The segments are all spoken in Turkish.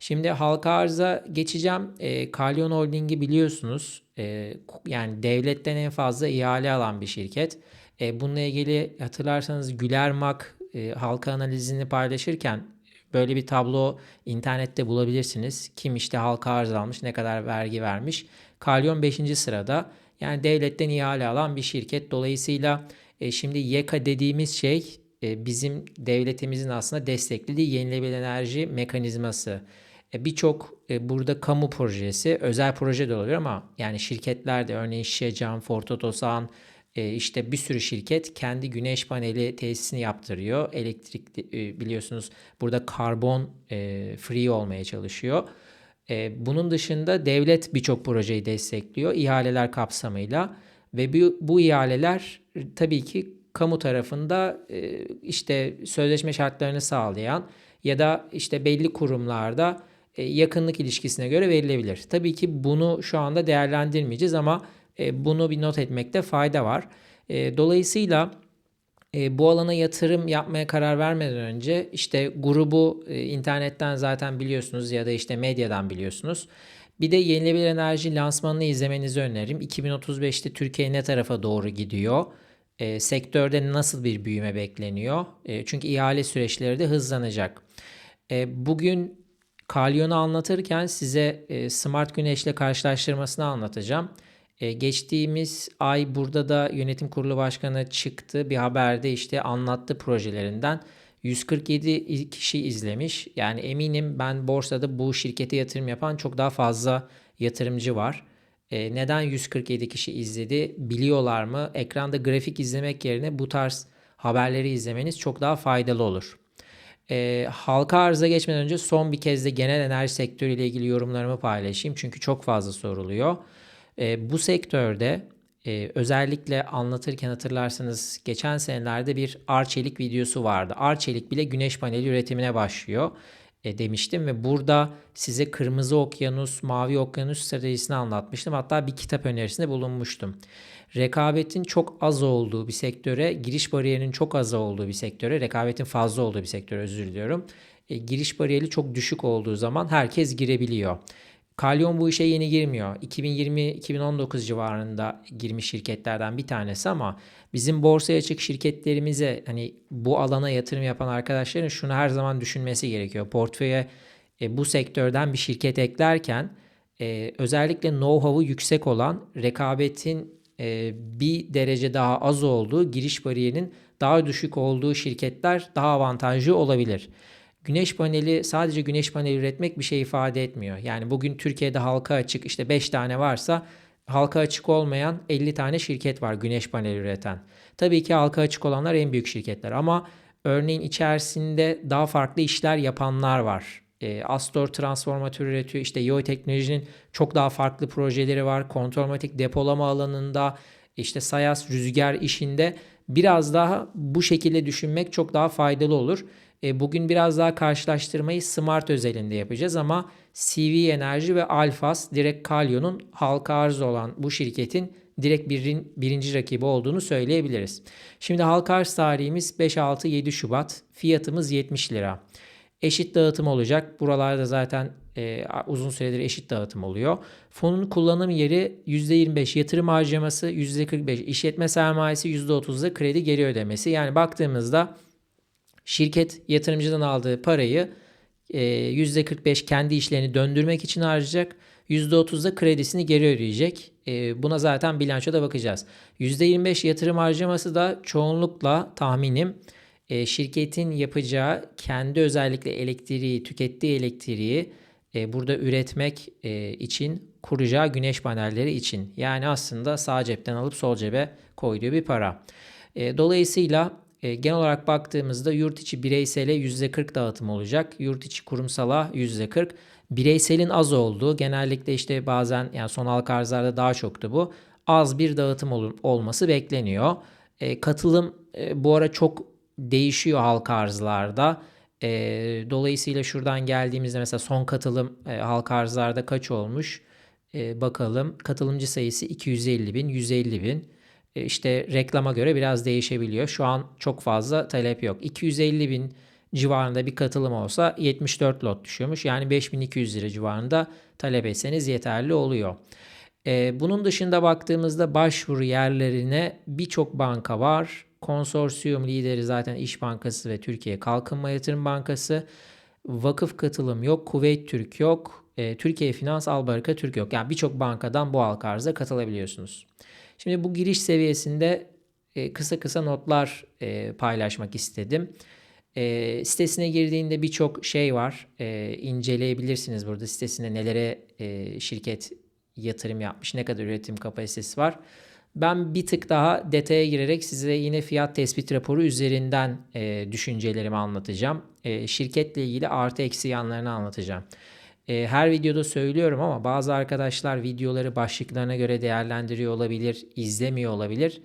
Şimdi halka arıza geçeceğim. E, Kalyon Holding'i biliyorsunuz. E, yani devletten en fazla ihale alan bir şirket. E, bununla ilgili hatırlarsanız Gülermak e, halka analizini paylaşırken böyle bir tablo internette bulabilirsiniz. Kim işte halka arz almış, ne kadar vergi vermiş. Kalyon 5. sırada. Yani devletten ihale alan bir şirket. Dolayısıyla e, şimdi YEKA dediğimiz şey e, bizim devletimizin aslında desteklediği yenilenebilir enerji mekanizması. E, Birçok e, burada kamu projesi, özel proje de oluyor ama yani şirketler de örneğin Şişecam, Ford Otosan, e, işte bir sürü şirket kendi güneş paneli tesisini yaptırıyor. Elektrik biliyorsunuz burada karbon free olmaya çalışıyor. Bunun dışında devlet birçok projeyi destekliyor ihaleler kapsamıyla ve bu, bu ihaleler tabii ki kamu tarafında işte sözleşme şartlarını sağlayan ya da işte belli kurumlarda yakınlık ilişkisine göre verilebilir. Tabii ki bunu şu anda değerlendirmeyeceğiz ama e, bunu bir not etmekte fayda var. E, dolayısıyla e, bu alana yatırım yapmaya karar vermeden önce işte grubu e, internetten zaten biliyorsunuz ya da işte medyadan biliyorsunuz. Bir de yenilenebilir enerji lansmanını izlemenizi öneririm. 2035'te Türkiye ne tarafa doğru gidiyor? E, sektörde nasıl bir büyüme bekleniyor? E, çünkü ihale süreçleri de hızlanacak. E, bugün Kalyon'u anlatırken size e, Smart Güneş'le karşılaştırmasını anlatacağım. E, geçtiğimiz ay burada da yönetim kurulu başkanı çıktı. Bir haberde işte anlattı projelerinden. 147 kişi izlemiş. Yani eminim ben borsada bu şirkete yatırım yapan çok daha fazla yatırımcı var. E, neden 147 kişi izledi? Biliyorlar mı? Ekranda grafik izlemek yerine bu tarz haberleri izlemeniz çok daha faydalı olur. E, halka arıza geçmeden önce son bir kez de genel enerji sektörü ile ilgili yorumlarımı paylaşayım. Çünkü çok fazla soruluyor. E, bu sektörde e, özellikle anlatırken hatırlarsanız geçen senelerde bir Arçelik videosu vardı. Arçelik bile güneş paneli üretimine başlıyor e, demiştim ve burada size Kırmızı Okyanus, Mavi Okyanus stratejisini anlatmıştım. Hatta bir kitap önerisinde bulunmuştum. Rekabetin çok az olduğu bir sektöre, giriş bariyerinin çok az olduğu bir sektöre, rekabetin fazla olduğu bir sektöre özür diliyorum. E, giriş bariyeri çok düşük olduğu zaman herkes girebiliyor. Kalyon bu işe yeni girmiyor. 2020-2019 civarında girmiş şirketlerden bir tanesi ama bizim borsaya açık şirketlerimize hani bu alana yatırım yapan arkadaşların şunu her zaman düşünmesi gerekiyor. Portföye e, bu sektörden bir şirket eklerken e, özellikle know-how'u yüksek olan rekabetin bir derece daha az olduğu, giriş bariyerinin daha düşük olduğu şirketler daha avantajlı olabilir. Güneş paneli sadece güneş paneli üretmek bir şey ifade etmiyor. Yani bugün Türkiye'de halka açık işte 5 tane varsa halka açık olmayan 50 tane şirket var güneş paneli üreten. Tabii ki halka açık olanlar en büyük şirketler ama örneğin içerisinde daha farklı işler yapanlar var. E, Astor transformatör üretiyor. İşte Yoi Teknoloji'nin çok daha farklı projeleri var. Kontrolmatik depolama alanında işte Sayas rüzgar işinde biraz daha bu şekilde düşünmek çok daha faydalı olur. E, bugün biraz daha karşılaştırmayı Smart özelinde yapacağız ama CV Enerji ve Alfas direkt Kalyon'un halka arz olan bu şirketin direkt birin, birinci rakibi olduğunu söyleyebiliriz. Şimdi halka arz tarihimiz 5-6-7 Şubat. Fiyatımız 70 lira. Eşit dağıtım olacak. Buralarda zaten e, uzun süredir eşit dağıtım oluyor. Fonun kullanım yeri %25 yatırım harcaması, %45 işletme sermayesi, %30 kredi geri ödemesi. Yani baktığımızda Şirket yatırımcıdan aldığı parayı %45 e, kendi işlerini döndürmek için harcayacak. %30 da kredisini geri ödeyecek. E, buna zaten bilançoda bakacağız. %25 yatırım harcaması da çoğunlukla tahminim e, şirketin yapacağı kendi özellikle elektriği, tükettiği elektriği burada üretmek için kuracağı güneş panelleri için. Yani aslında sağ cepten alıp sol cebe koyduğu bir para. Dolayısıyla e, genel olarak baktığımızda yurt içi bireysele %40 dağıtım olacak. Yurt içi kurumsala %40. Bireyselin az olduğu genellikle işte bazen yani son halka arzlarda daha çoktu bu. Az bir dağıtım ol, olması bekleniyor. E, katılım e, bu ara çok değişiyor halka arzlarda. E, dolayısıyla şuradan geldiğimizde mesela son katılım e, halka arzlarda kaç olmuş? E, bakalım katılımcı sayısı 250 bin, 150 bin. E, işte reklama göre biraz değişebiliyor. Şu an çok fazla talep yok. 250 bin civarında bir katılım olsa 74 lot düşüyormuş. Yani 5200 lira civarında talep etseniz yeterli oluyor. Ee, bunun dışında baktığımızda başvuru yerlerine birçok banka var. Konsorsiyum lideri zaten İş Bankası ve Türkiye Kalkınma Yatırım Bankası. Vakıf katılım yok, Kuveyt Türk yok, e, Türkiye Finans Albaraka Türk yok. Yani birçok bankadan bu halka arıza katılabiliyorsunuz. Şimdi bu giriş seviyesinde e, kısa kısa notlar e, paylaşmak istedim. E, sitesine girdiğinde birçok şey var. E, inceleyebilirsiniz burada sitesinde nelere e, şirket yatırım yapmış, ne kadar üretim kapasitesi var. Ben bir tık daha detaya girerek size yine fiyat tespit raporu üzerinden e, düşüncelerimi anlatacağım. E, şirketle ilgili artı eksi yanlarını anlatacağım. E, her videoda söylüyorum ama bazı arkadaşlar videoları başlıklarına göre değerlendiriyor olabilir, izlemiyor olabilir.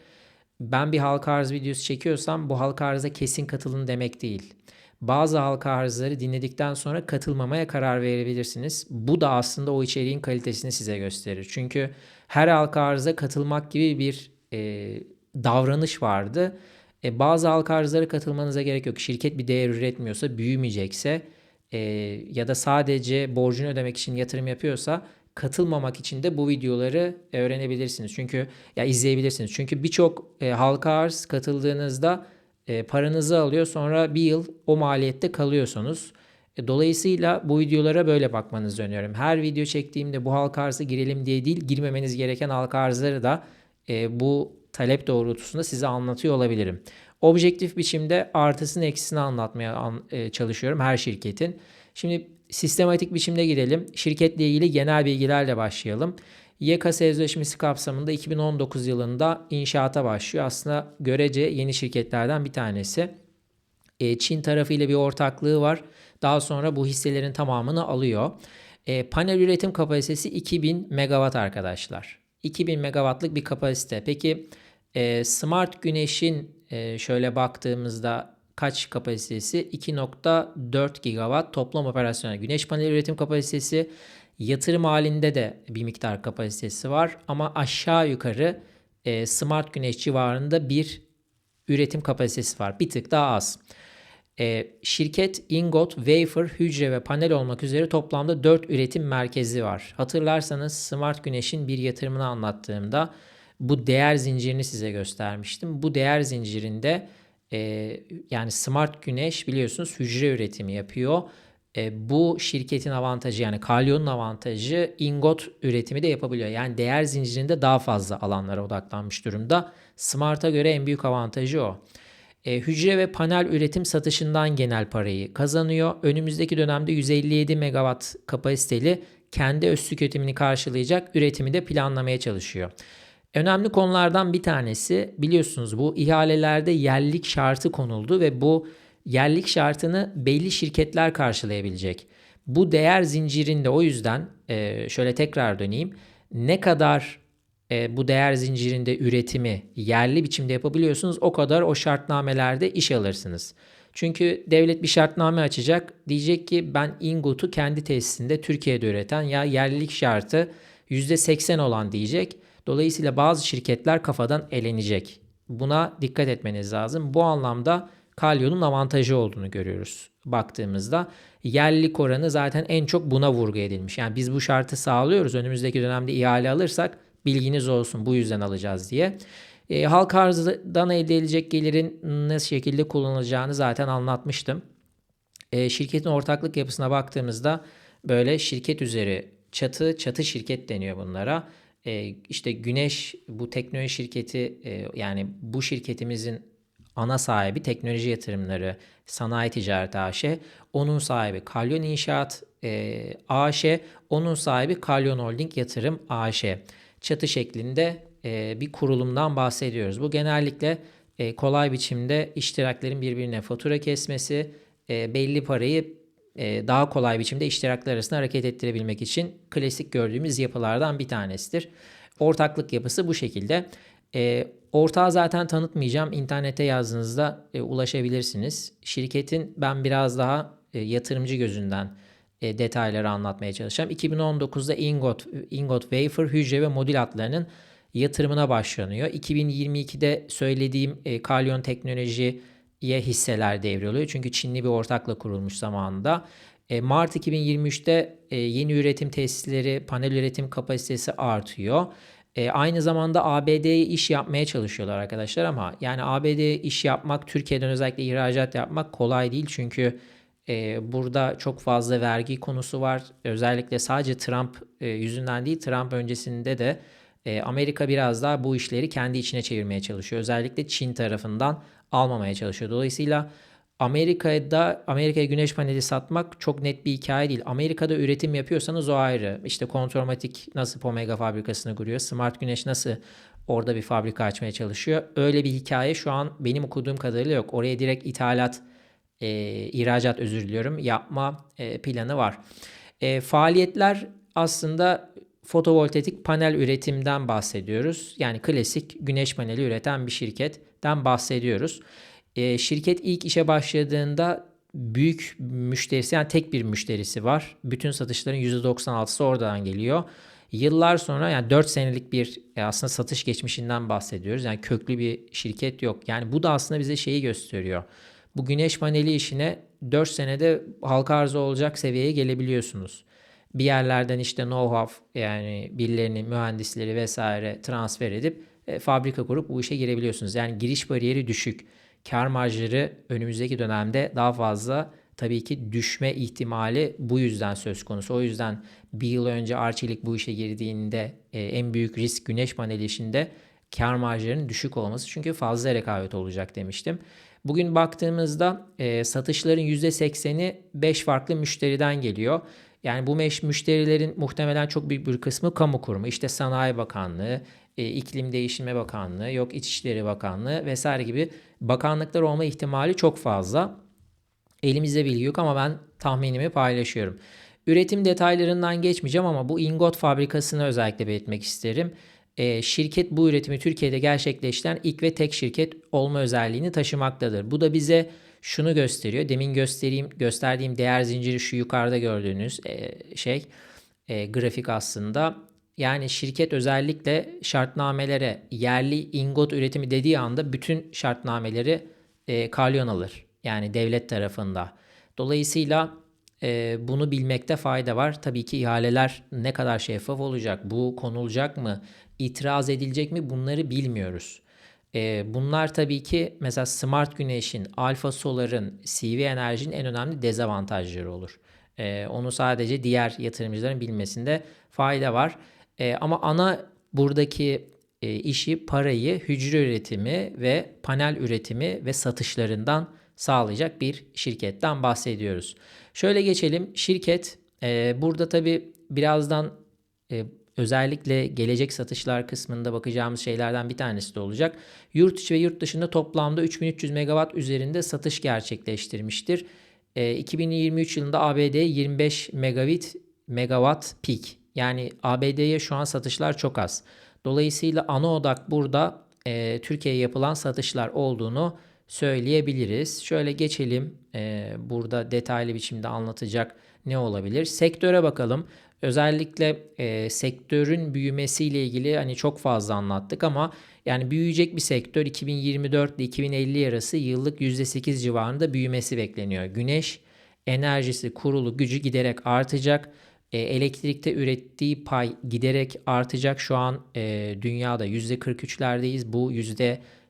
Ben bir halka arz videosu çekiyorsam bu halka arıza kesin katılın demek değil. Bazı halka arzları dinledikten sonra katılmamaya karar verebilirsiniz. Bu da aslında o içeriğin kalitesini size gösterir. Çünkü her halka arıza katılmak gibi bir e, davranış vardı. E, bazı halka arzlara katılmanıza gerek yok. Şirket bir değer üretmiyorsa, büyümeyecekse e, ya da sadece borcunu ödemek için yatırım yapıyorsa katılmamak için de bu videoları öğrenebilirsiniz. Çünkü ya izleyebilirsiniz. Çünkü birçok e, halka arz katıldığınızda e, paranızı alıyor sonra bir yıl o maliyette kalıyorsunuz. E, dolayısıyla bu videolara böyle bakmanızı öneriyorum. Her video çektiğimde bu halka arzı girelim diye değil, girmemeniz gereken halka arzları da e, bu talep doğrultusunda size anlatıyor olabilirim. Objektif biçimde artısını eksisini anlatmaya an, e, çalışıyorum her şirketin. Şimdi sistematik biçimde gidelim. Şirketle ilgili genel bilgilerle başlayalım. YK Sözleşmesi kapsamında 2019 yılında inşaata başlıyor. Aslında görece yeni şirketlerden bir tanesi. E, Çin tarafıyla bir ortaklığı var. Daha sonra bu hisselerin tamamını alıyor. E, panel üretim kapasitesi 2000 megawatt arkadaşlar. 2000 megawattlık bir kapasite. Peki e, Smart Güneş'in e, şöyle baktığımızda kaç kapasitesi? 2.4 gigawatt toplam operasyonel güneş paneli üretim kapasitesi. Yatırım halinde de bir miktar kapasitesi var ama aşağı yukarı e, smart güneş civarında bir üretim kapasitesi var. Bir tık daha az. E, şirket ingot, wafer, hücre ve panel olmak üzere toplamda 4 üretim merkezi var. Hatırlarsanız smart güneşin bir yatırımını anlattığımda bu değer zincirini size göstermiştim. Bu değer zincirinde e, yani smart güneş biliyorsunuz hücre üretimi yapıyor e, bu şirketin avantajı yani Kalyon'un avantajı ingot üretimi de yapabiliyor. Yani değer zincirinde daha fazla alanlara odaklanmış durumda. Smart'a göre en büyük avantajı o. E, hücre ve panel üretim satışından genel parayı kazanıyor. Önümüzdeki dönemde 157 megawatt kapasiteli kendi öz tüketimini karşılayacak üretimi de planlamaya çalışıyor. Önemli konulardan bir tanesi biliyorsunuz bu ihalelerde yerlik şartı konuldu ve bu yerlik şartını belli şirketler karşılayabilecek. Bu değer zincirinde o yüzden e, şöyle tekrar döneyim. Ne kadar e, bu değer zincirinde üretimi yerli biçimde yapabiliyorsunuz o kadar o şartnamelerde iş alırsınız. Çünkü devlet bir şartname açacak. Diyecek ki ben ingotu kendi tesisinde Türkiye'de üreten ya yerlilik şartı %80 olan diyecek. Dolayısıyla bazı şirketler kafadan elenecek. Buna dikkat etmeniz lazım. Bu anlamda kalyonun avantajı olduğunu görüyoruz baktığımızda. Yerlilik oranı zaten en çok buna vurgu edilmiş. Yani biz bu şartı sağlıyoruz. Önümüzdeki dönemde ihale alırsak bilginiz olsun bu yüzden alacağız diye. E, halk arzdan elde edilecek gelirin nasıl şekilde kullanılacağını zaten anlatmıştım. E, şirketin ortaklık yapısına baktığımızda böyle şirket üzeri çatı, çatı şirket deniyor bunlara. E, işte Güneş bu teknoloji şirketi e, yani bu şirketimizin ana sahibi teknoloji yatırımları sanayi ticareti AŞ, onun sahibi Kalyon İnşaat e, AŞ, onun sahibi Kalyon Holding Yatırım AŞ. Çatı şeklinde e, bir kurulumdan bahsediyoruz. Bu genellikle e, kolay biçimde iştiraklerin birbirine fatura kesmesi, e, belli parayı daha kolay biçimde iştiraklar arasında hareket ettirebilmek için klasik gördüğümüz yapılardan bir tanesidir. Ortaklık yapısı bu şekilde. Ortağı zaten tanıtmayacağım. İnternete yazdığınızda ulaşabilirsiniz. Şirketin ben biraz daha yatırımcı gözünden e, detayları anlatmaya çalışacağım. 2019'da Ingot, Ingot Wafer, hücre ve modül hatlarının yatırımına başlanıyor. 2022'de söylediğim e, Kalyon Teknoloji hisseler devriliyor. Çünkü Çinli bir ortakla kurulmuş zamanında. E, Mart 2023'te e, yeni üretim tesisleri, panel üretim kapasitesi artıyor. E, aynı zamanda ABD'ye iş yapmaya çalışıyorlar arkadaşlar ama yani ABD'ye iş yapmak, Türkiye'den özellikle ihracat yapmak kolay değil. Çünkü burada çok fazla vergi konusu var. Özellikle sadece Trump yüzünden değil, Trump öncesinde de Amerika biraz daha bu işleri kendi içine çevirmeye çalışıyor. Özellikle Çin tarafından almamaya çalışıyor. Dolayısıyla Amerika'da Amerika'ya güneş paneli satmak çok net bir hikaye değil. Amerika'da üretim yapıyorsanız o ayrı. İşte Kontrolmatik nasıl Omega fabrikasını kuruyor. Smart Güneş nasıl orada bir fabrika açmaya çalışıyor. Öyle bir hikaye şu an benim okuduğum kadarıyla yok. Oraya direkt ithalat, e, ihracat özür diliyorum yapma e, planı var. E, faaliyetler aslında fotovoltaik panel üretimden bahsediyoruz. Yani klasik güneş paneli üreten bir şirketten bahsediyoruz. E, şirket ilk işe başladığında büyük müşterisi yani tek bir müşterisi var. Bütün satışların %96'sı oradan geliyor. Yıllar sonra yani 4 senelik bir e, aslında satış geçmişinden bahsediyoruz. Yani köklü bir şirket yok. Yani bu da aslında bize şeyi gösteriyor. Bu güneş paneli işine 4 senede halka arz olacak seviyeye gelebiliyorsunuz. Bir yerlerden işte know-how yani birilerini, mühendisleri vesaire transfer edip e, fabrika kurup bu işe girebiliyorsunuz. Yani giriş bariyeri düşük kar marjları önümüzdeki dönemde daha fazla tabii ki düşme ihtimali bu yüzden söz konusu. O yüzden bir yıl önce Arçelik bu işe girdiğinde e, en büyük risk güneş paneli işinde kar marjlarının düşük olması. Çünkü fazla rekabet olacak demiştim. Bugün baktığımızda e, satışların %80'i 5 farklı müşteriden geliyor. Yani bu müşterilerin muhtemelen çok büyük bir kısmı kamu kurumu. İşte Sanayi Bakanlığı, e, İklim Değişimi Bakanlığı, yok İçişleri Bakanlığı vesaire gibi bakanlıklar olma ihtimali çok fazla. Elimizde bilgi yok ama ben tahminimi paylaşıyorum. Üretim detaylarından geçmeyeceğim ama bu ingot fabrikasını özellikle belirtmek isterim. E, şirket bu üretimi Türkiye'de gerçekleştiren ilk ve tek şirket olma özelliğini taşımaktadır. Bu da bize şunu gösteriyor. Demin göstereyim gösterdiğim değer zinciri şu yukarıda gördüğünüz e, şey e, grafik aslında. Yani şirket özellikle şartnamelere yerli ingot üretimi dediği anda bütün şartnameleri e, kalyon alır. Yani devlet tarafında. Dolayısıyla e, bunu bilmekte fayda var. Tabii ki ihaleler ne kadar şeffaf olacak, bu konulacak mı, itiraz edilecek mi bunları bilmiyoruz. E, bunlar tabii ki mesela Smart Güneş'in, Alfa Solar'ın, CV Enerji'nin en önemli dezavantajları olur. E, onu sadece diğer yatırımcıların bilmesinde fayda var. E, ama ana buradaki e, işi parayı hücre üretimi ve panel üretimi ve satışlarından sağlayacak bir şirketten bahsediyoruz. Şöyle geçelim. Şirket e, burada tabi birazdan e, özellikle gelecek satışlar kısmında bakacağımız şeylerden bir tanesi de olacak. Yurt içi ve yurt dışında toplamda 3300 megawatt üzerinde satış gerçekleştirmiştir. E, 2023 yılında ABD 25 megawatt megawatt peak yani ABD'ye şu an satışlar çok az. Dolayısıyla ana odak burada e, Türkiye'ye yapılan satışlar olduğunu söyleyebiliriz. Şöyle geçelim. E, burada detaylı biçimde anlatacak ne olabilir? Sektöre bakalım. Özellikle e, sektörün büyümesiyle ilgili hani çok fazla anlattık ama yani büyüyecek bir sektör 2024 ile 2050 arası yıllık %8 civarında büyümesi bekleniyor. Güneş enerjisi kurulu gücü giderek artacak. E, elektrikte ürettiği pay giderek artacak. Şu an e, dünyada %43'lerdeyiz. Bu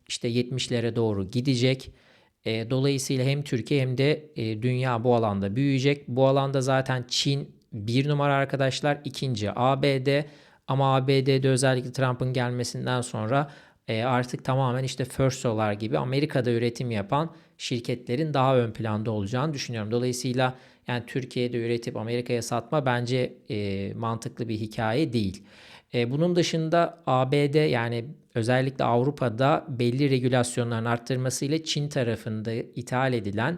işte 70'lere doğru gidecek. E, dolayısıyla hem Türkiye hem de e, dünya bu alanda büyüyecek. Bu alanda zaten Çin bir numara arkadaşlar. ikinci ABD ama ABD'de özellikle Trump'ın gelmesinden sonra e, artık tamamen işte First Solar gibi Amerika'da üretim yapan şirketlerin daha ön planda olacağını düşünüyorum. Dolayısıyla yani Türkiye'de üretip Amerika'ya satma bence e, mantıklı bir hikaye değil. E, bunun dışında ABD yani özellikle Avrupa'da belli regülasyonların arttırmasıyla Çin tarafında ithal edilen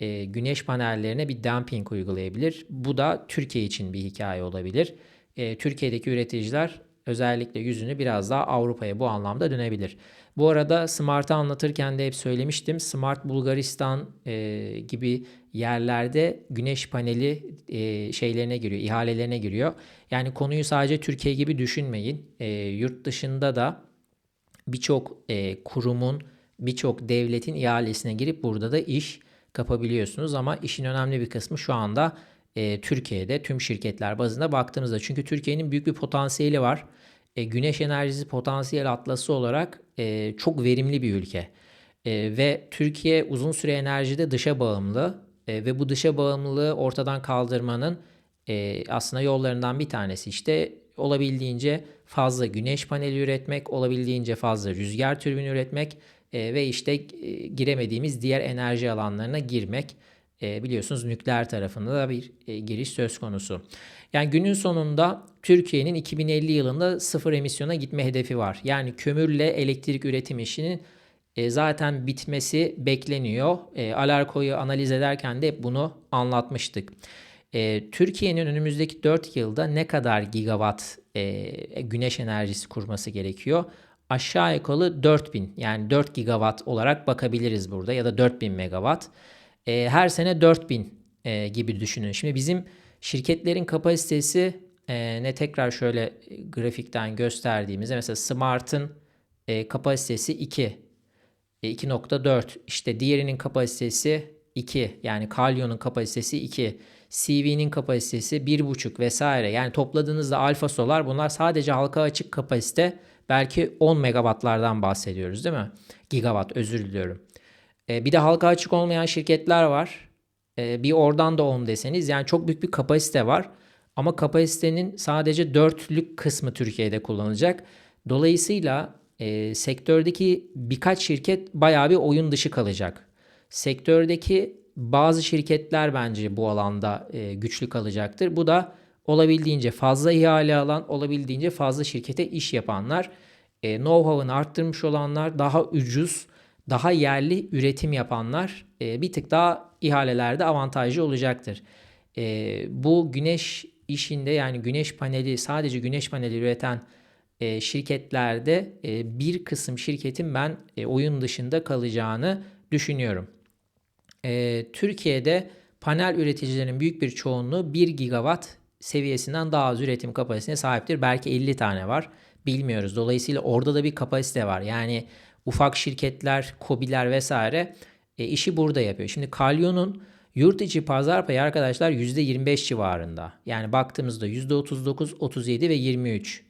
e, güneş panellerine bir dumping uygulayabilir. Bu da Türkiye için bir hikaye olabilir. E, Türkiye'deki üreticiler özellikle yüzünü biraz daha Avrupa'ya bu anlamda dönebilir. Bu arada Smart'ı anlatırken de hep söylemiştim. Smart Bulgaristan e, gibi yerlerde güneş paneli e, şeylerine giriyor, ihalelerine giriyor. Yani konuyu sadece Türkiye gibi düşünmeyin. E, yurt dışında da birçok e, kurumun birçok devletin ihalesine girip burada da iş kapabiliyorsunuz. Ama işin önemli bir kısmı şu anda e, Türkiye'de tüm şirketler bazında baktığımızda. Çünkü Türkiye'nin büyük bir potansiyeli var. E, güneş enerjisi potansiyel atlası olarak e, çok verimli bir ülke. E, ve Türkiye uzun süre enerjide dışa bağımlı e, ve bu dışa bağımlılığı ortadan kaldırmanın e, aslında yollarından bir tanesi işte olabildiğince fazla güneş paneli üretmek, olabildiğince fazla rüzgar türbini üretmek e, ve işte e, giremediğimiz diğer enerji alanlarına girmek. E, biliyorsunuz nükleer tarafında da bir e, giriş söz konusu. Yani günün sonunda Türkiye'nin 2050 yılında sıfır emisyona gitme hedefi var. Yani kömürle elektrik üretim işinin e, zaten bitmesi bekleniyor. E, Alarko'yu analiz ederken de bunu anlatmıştık. E, Türkiye'nin önümüzdeki 4 yılda ne kadar gigawatt e, güneş enerjisi kurması gerekiyor? Aşağı yukarı 4000 yani 4 gigawatt olarak bakabiliriz burada ya da 4000 megawatt. E, her sene 4000 e, gibi düşünün. Şimdi bizim şirketlerin kapasitesi e, ne tekrar şöyle grafikten gösterdiğimizde mesela Smart'ın e, kapasitesi 2. E, 2.4 işte diğerinin kapasitesi 2 yani Kalyon'un kapasitesi 2. CV'nin kapasitesi 1.5 vesaire. Yani topladığınızda Alfa Solar bunlar sadece halka açık kapasite belki 10 megawattlardan bahsediyoruz değil mi? Gigawatt özür diliyorum. E, bir de halka açık olmayan şirketler var. E, bir oradan da 10 deseniz yani çok büyük bir kapasite var. Ama kapasitenin sadece dörtlük kısmı Türkiye'de kullanılacak. Dolayısıyla e, sektördeki birkaç şirket bayağı bir oyun dışı kalacak. Sektördeki bazı şirketler bence bu alanda e, güçlü kalacaktır. Bu da olabildiğince fazla ihale alan, olabildiğince fazla şirkete iş yapanlar, e, know-how'ını arttırmış olanlar, daha ucuz, daha yerli üretim yapanlar e, bir tık daha ihalelerde avantajlı olacaktır. E, bu güneş işinde yani güneş paneli sadece güneş paneli üreten e, şirketlerde e, bir kısım şirketin ben e, oyun dışında kalacağını düşünüyorum. E, Türkiye'de panel üreticilerinin büyük bir çoğunluğu 1 gigawatt seviyesinden daha az üretim kapasitesine sahiptir. Belki 50 tane var. Bilmiyoruz. Dolayısıyla orada da bir kapasite var. Yani ufak şirketler, kobiler vesaire e, işi burada yapıyor. Şimdi Kalyon'un yurt içi pazar payı arkadaşlar %25 civarında. Yani baktığımızda %39, 37 ve 23.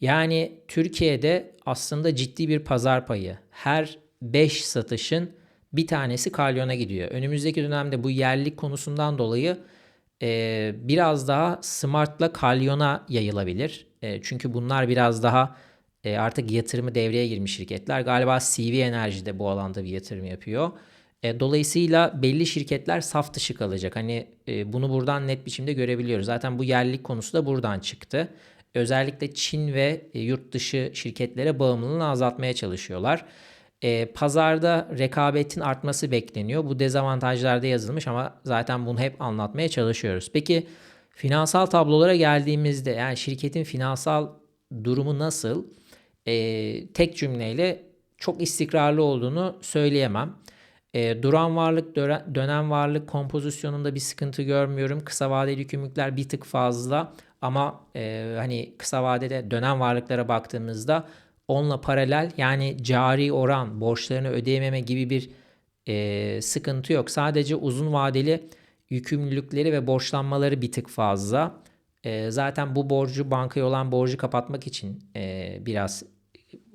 Yani Türkiye'de aslında ciddi bir pazar payı. Her 5 satışın bir tanesi Kalyon'a gidiyor. Önümüzdeki dönemde bu yerlik konusundan dolayı e, biraz daha Smart'la Kalyon'a yayılabilir. E, çünkü bunlar biraz daha e, artık yatırımı devreye girmiş şirketler. Galiba CV Enerji de bu alanda bir yatırım yapıyor. E, dolayısıyla belli şirketler saf dışı kalacak. Hani e, bunu buradan net biçimde görebiliyoruz. Zaten bu yerlik konusu da buradan çıktı. Özellikle Çin ve e, yurt dışı şirketlere bağımlılığını azaltmaya çalışıyorlar. E, pazarda rekabetin artması bekleniyor. Bu dezavantajlarda yazılmış ama zaten bunu hep anlatmaya çalışıyoruz. Peki finansal tablolara geldiğimizde yani şirketin finansal durumu nasıl? E, tek cümleyle çok istikrarlı olduğunu söyleyemem. E, duran varlık, dönem varlık kompozisyonunda bir sıkıntı görmüyorum. Kısa vadeli yükümlülükler bir tık fazla ama e, hani kısa vadede dönem varlıklara baktığımızda onunla paralel yani cari oran borçlarını ödeyememe gibi bir e, sıkıntı yok. Sadece uzun vadeli yükümlülükleri ve borçlanmaları bir tık fazla. E, zaten bu borcu bankaya olan borcu kapatmak için e, biraz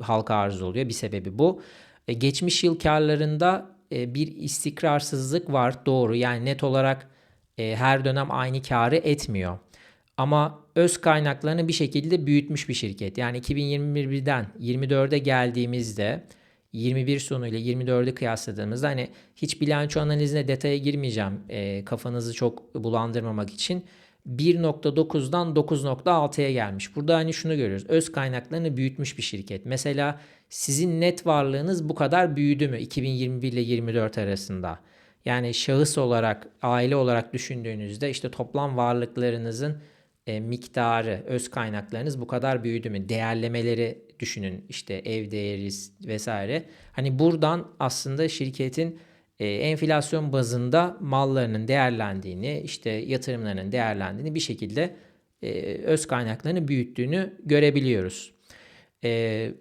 halka arz oluyor. Bir sebebi bu. E, geçmiş yıl karlarında e, bir istikrarsızlık var doğru. Yani net olarak e, her dönem aynı karı etmiyor. Ama öz kaynaklarını bir şekilde büyütmüş bir şirket. Yani 2021'den 24'e geldiğimizde 21 sonu ile 24'ü kıyasladığımızda hani hiç bilanço analizine detaya girmeyeceğim e, kafanızı çok bulandırmamak için. 1.9'dan 9.6'ya gelmiş. Burada hani şunu görüyoruz. Öz kaynaklarını büyütmüş bir şirket. Mesela sizin net varlığınız bu kadar büyüdü mü 2021 ile 24 arasında? Yani şahıs olarak, aile olarak düşündüğünüzde işte toplam varlıklarınızın e, miktarı, öz kaynaklarınız bu kadar büyüdü mü? Değerlemeleri düşünün işte ev değeri vesaire. Hani buradan aslında şirketin e, enflasyon bazında mallarının değerlendiğini, işte yatırımlarının değerlendiğini bir şekilde e, öz kaynaklarını büyüttüğünü görebiliyoruz. E,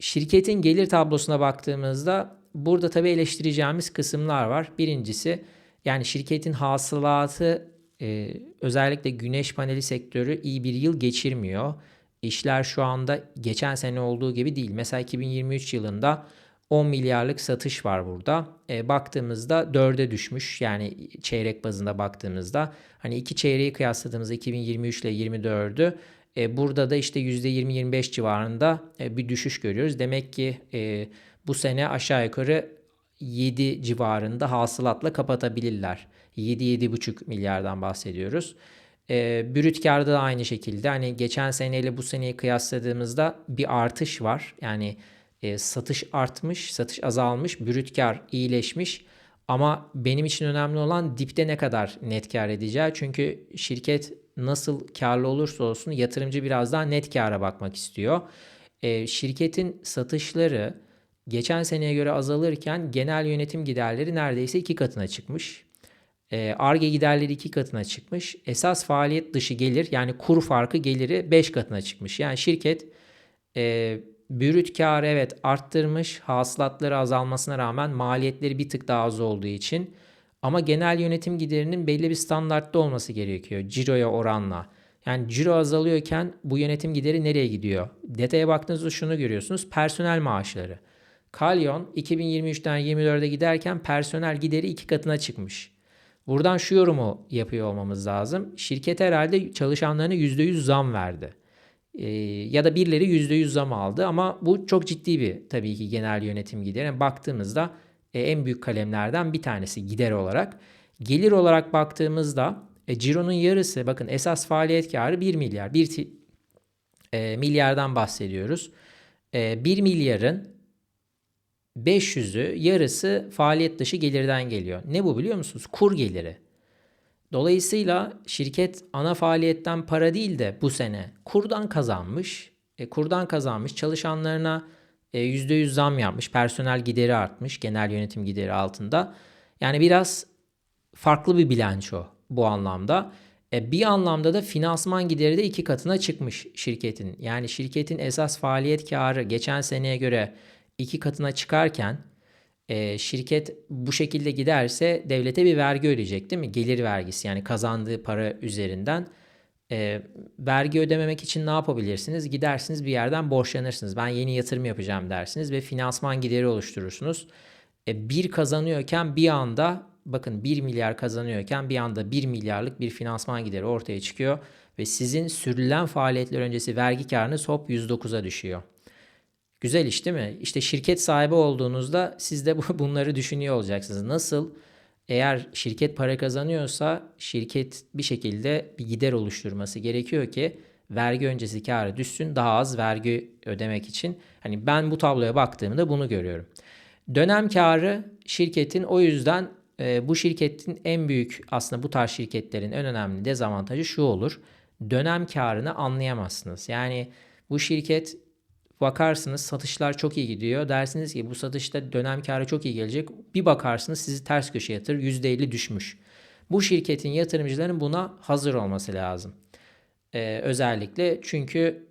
şirketin gelir tablosuna baktığımızda burada tabii eleştireceğimiz kısımlar var. Birincisi yani şirketin hasılatı e, özellikle güneş paneli sektörü iyi bir yıl geçirmiyor. İşler şu anda geçen sene olduğu gibi değil. Mesela 2023 yılında 10 milyarlık satış var burada. E, baktığımızda 4'e düşmüş. Yani çeyrek bazında baktığımızda hani iki çeyreği kıyasladığımızda 2023 ile 24'ü e, burada da işte %20-25 civarında e, bir düşüş görüyoruz. Demek ki e, bu sene aşağı yukarı 7 civarında hasılatla kapatabilirler. 7-7,5 milyardan bahsediyoruz. E, brüt karda da aynı şekilde hani geçen seneyle bu seneyi kıyasladığımızda bir artış var. Yani e, satış artmış, satış azalmış, brüt kar iyileşmiş. Ama benim için önemli olan dipte ne kadar net kar edeceği. Çünkü şirket nasıl karlı olursa olsun yatırımcı biraz daha net kara bakmak istiyor. E, şirketin satışları geçen seneye göre azalırken genel yönetim giderleri neredeyse iki katına çıkmış. ARGE giderleri iki katına çıkmış. Esas faaliyet dışı gelir yani kur farkı geliri 5 katına çıkmış. Yani şirket e, brüt karı evet arttırmış. Hasılatları azalmasına rağmen maliyetleri bir tık daha az olduğu için. Ama genel yönetim giderinin belli bir standartta olması gerekiyor. Ciro'ya oranla. Yani ciro azalıyorken bu yönetim gideri nereye gidiyor? Detaya baktığınızda şunu görüyorsunuz. Personel maaşları. Kalyon 2023'ten 24'e giderken personel gideri iki katına çıkmış. Buradan şu yorumu yapıyor olmamız lazım. Şirket herhalde çalışanlarına %100 zam verdi. Ee, ya da birileri %100 zam aldı ama bu çok ciddi bir tabii ki genel yönetim gideri. Yani baktığımızda e, en büyük kalemlerden bir tanesi gider olarak. Gelir olarak baktığımızda e, cironun yarısı bakın esas faaliyet karı 1 milyar. 1 e, milyardan bahsediyoruz. E, 1 milyarın 500'ü yarısı faaliyet dışı gelirden geliyor. Ne bu biliyor musunuz? Kur geliri. Dolayısıyla şirket ana faaliyetten para değil de bu sene kurdan kazanmış. E, kurdan kazanmış. Çalışanlarına e, %100 zam yapmış. Personel gideri artmış. Genel yönetim gideri altında. Yani biraz farklı bir bilanço bu anlamda. E, bir anlamda da finansman gideri de iki katına çıkmış şirketin. Yani şirketin esas faaliyet karı geçen seneye göre iki katına çıkarken e, şirket bu şekilde giderse devlete bir vergi ödeyecek değil mi? Gelir vergisi yani kazandığı para üzerinden. E, vergi ödememek için ne yapabilirsiniz? Gidersiniz bir yerden borçlanırsınız. Ben yeni yatırım yapacağım dersiniz ve finansman gideri oluşturursunuz. E, bir kazanıyorken bir anda bakın 1 milyar kazanıyorken bir anda 1 milyarlık bir finansman gideri ortaya çıkıyor ve sizin sürülen faaliyetler öncesi vergi karınız hop 109'a düşüyor. Güzel iş değil mi? İşte şirket sahibi olduğunuzda siz de bunları düşünüyor olacaksınız. Nasıl? Eğer şirket para kazanıyorsa şirket bir şekilde bir gider oluşturması gerekiyor ki vergi öncesi karı düşsün daha az vergi ödemek için. Hani ben bu tabloya baktığımda bunu görüyorum. Dönem karı şirketin o yüzden e, bu şirketin en büyük aslında bu tarz şirketlerin en önemli dezavantajı şu olur. Dönem karını anlayamazsınız. Yani bu şirket bakarsınız satışlar çok iyi gidiyor. Dersiniz ki bu satışta dönem karı çok iyi gelecek. Bir bakarsınız sizi ters köşeye yatırır. %50 düşmüş. Bu şirketin yatırımcıların buna hazır olması lazım. Ee, özellikle çünkü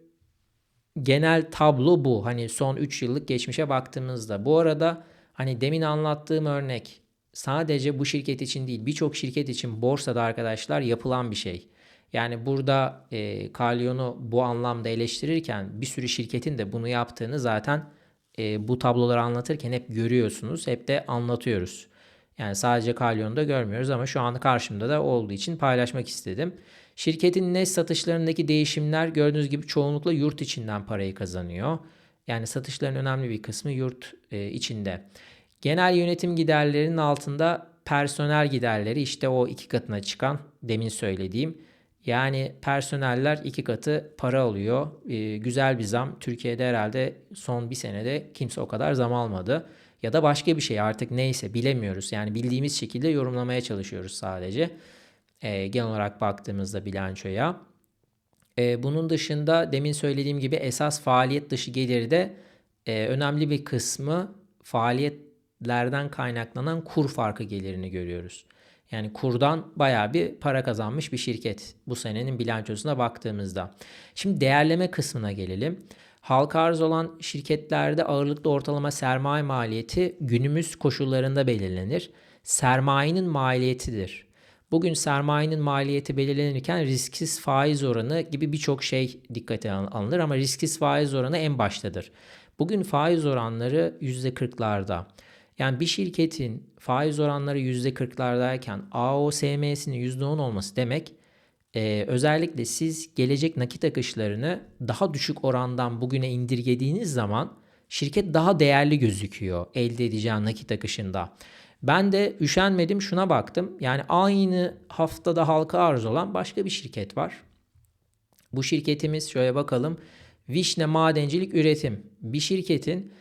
genel tablo bu. Hani son 3 yıllık geçmişe baktığımızda. Bu arada hani demin anlattığım örnek sadece bu şirket için değil birçok şirket için borsada arkadaşlar yapılan bir şey. Yani burada e, Kalyon'u bu anlamda eleştirirken bir sürü şirketin de bunu yaptığını zaten e, bu tabloları anlatırken hep görüyorsunuz. Hep de anlatıyoruz. Yani sadece Kalyon'da görmüyoruz ama şu an karşımda da olduğu için paylaşmak istedim. Şirketin net satışlarındaki değişimler gördüğünüz gibi çoğunlukla yurt içinden parayı kazanıyor. Yani satışların önemli bir kısmı yurt e, içinde. Genel yönetim giderlerinin altında personel giderleri işte o iki katına çıkan demin söylediğim yani personeller iki katı para alıyor. Ee, güzel bir zam. Türkiye'de herhalde son bir senede kimse o kadar zam almadı. Ya da başka bir şey artık neyse bilemiyoruz. Yani bildiğimiz şekilde yorumlamaya çalışıyoruz sadece. Ee, genel olarak baktığımızda bilançoya. Ee, bunun dışında demin söylediğim gibi esas faaliyet dışı geliri de e, önemli bir kısmı faaliyetlerden kaynaklanan kur farkı gelirini görüyoruz. Yani kurdan bayağı bir para kazanmış bir şirket bu senenin bilançosuna baktığımızda. Şimdi değerleme kısmına gelelim. Halka arz olan şirketlerde ağırlıklı ortalama sermaye maliyeti günümüz koşullarında belirlenir. Sermayenin maliyetidir. Bugün sermayenin maliyeti belirlenirken risksiz faiz oranı gibi birçok şey dikkate alınır ama risksiz faiz oranı en baştadır. Bugün faiz oranları %40'larda. Yani bir şirketin faiz oranları %40'lardayken AOSM'sinin %10 olması demek e, özellikle siz gelecek nakit akışlarını daha düşük orandan bugüne indirgediğiniz zaman şirket daha değerli gözüküyor elde edeceği nakit akışında. Ben de üşenmedim şuna baktım. Yani aynı haftada halka arz olan başka bir şirket var. Bu şirketimiz şöyle bakalım. Vişne Madencilik Üretim. Bir şirketin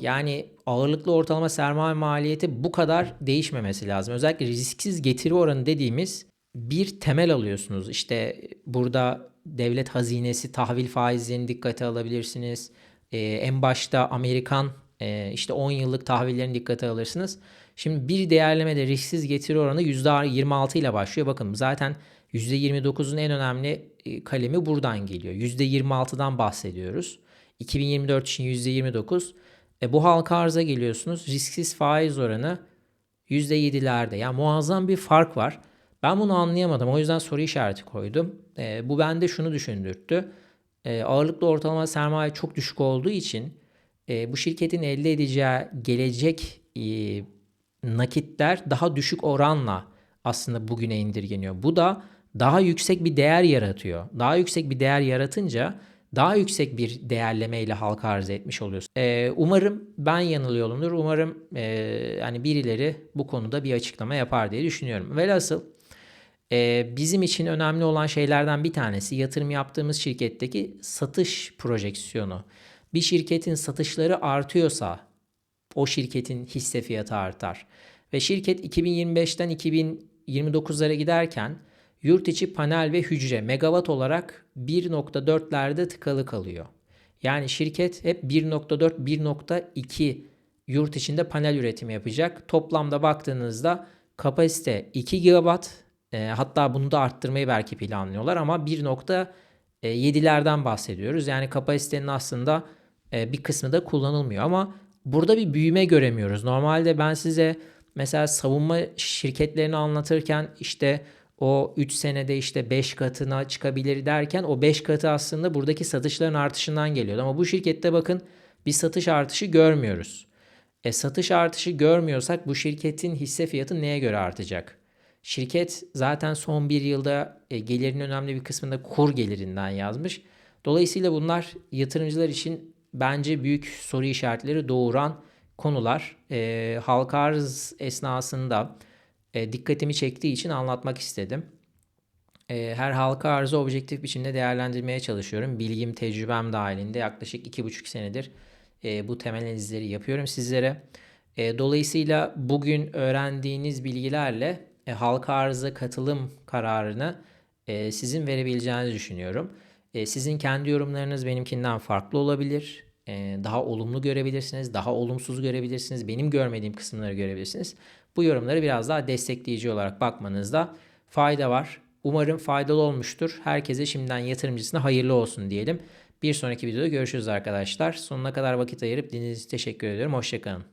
yani ağırlıklı ortalama sermaye maliyeti bu kadar değişmemesi lazım. Özellikle risksiz getiri oranı dediğimiz bir temel alıyorsunuz. İşte burada devlet hazinesi tahvil faizlerini dikkate alabilirsiniz. Ee, en başta Amerikan e, işte 10 yıllık tahvillerini dikkate alırsınız. Şimdi bir değerlemede risksiz getiri oranı %26 ile başlıyor. Bakın zaten %29'un en önemli e, kalemi buradan geliyor. %26'dan bahsediyoruz. 2024 için %29. E, bu halka arza geliyorsunuz. Risksiz faiz oranı %7'lerde. Yani muazzam bir fark var. Ben bunu anlayamadım. O yüzden soru işareti koydum. E, bu bende şunu düşündürttü. E, ağırlıklı ortalama sermaye çok düşük olduğu için e, bu şirketin elde edeceği gelecek e, nakitler daha düşük oranla aslında bugüne indirgeniyor. Bu da daha yüksek bir değer yaratıyor. Daha yüksek bir değer yaratınca daha yüksek bir değerlemeyle halka arz etmiş oluyorsun. Ee, umarım ben yanılıyorumdur. Umarım e, yani birileri bu konuda bir açıklama yapar diye düşünüyorum. Velhasıl e, bizim için önemli olan şeylerden bir tanesi yatırım yaptığımız şirketteki satış projeksiyonu. Bir şirketin satışları artıyorsa o şirketin hisse fiyatı artar. Ve şirket 2025'ten 2029'lara giderken yurt içi panel ve hücre megawatt olarak 1.4'lerde tıkalı kalıyor. Yani şirket hep 1.4 1.2 yurt içinde panel üretimi yapacak. Toplamda baktığınızda kapasite 2 gigawatt e, hatta bunu da arttırmayı belki planlıyorlar ama 1.7'lerden bahsediyoruz. Yani kapasitenin aslında e, bir kısmı da kullanılmıyor ama burada bir büyüme göremiyoruz. Normalde ben size mesela savunma şirketlerini anlatırken işte o 3 senede işte 5 katına çıkabilir derken o 5 katı aslında buradaki satışların artışından geliyordu. Ama bu şirkette bakın bir satış artışı görmüyoruz. E satış artışı görmüyorsak bu şirketin hisse fiyatı neye göre artacak? Şirket zaten son bir yılda e, gelirin önemli bir kısmında kur gelirinden yazmış. Dolayısıyla bunlar yatırımcılar için bence büyük soru işaretleri doğuran konular. E, halka arz esnasında e, dikkatimi çektiği için anlatmak istedim. E, her halka arzı objektif biçimde değerlendirmeye çalışıyorum. Bilgim, tecrübem dahilinde yaklaşık iki buçuk senedir e, bu temel analizleri yapıyorum sizlere. E, dolayısıyla bugün öğrendiğiniz bilgilerle e, halka arıza katılım kararını e, sizin verebileceğinizi düşünüyorum. E, sizin kendi yorumlarınız benimkinden farklı olabilir. E, daha olumlu görebilirsiniz, daha olumsuz görebilirsiniz. Benim görmediğim kısımları görebilirsiniz. Bu yorumları biraz daha destekleyici olarak bakmanızda fayda var. Umarım faydalı olmuştur. Herkese şimdiden yatırımcısına hayırlı olsun diyelim. Bir sonraki videoda görüşürüz arkadaşlar. Sonuna kadar vakit ayırıp dinlediğiniz için teşekkür ediyorum. Hoşçakalın.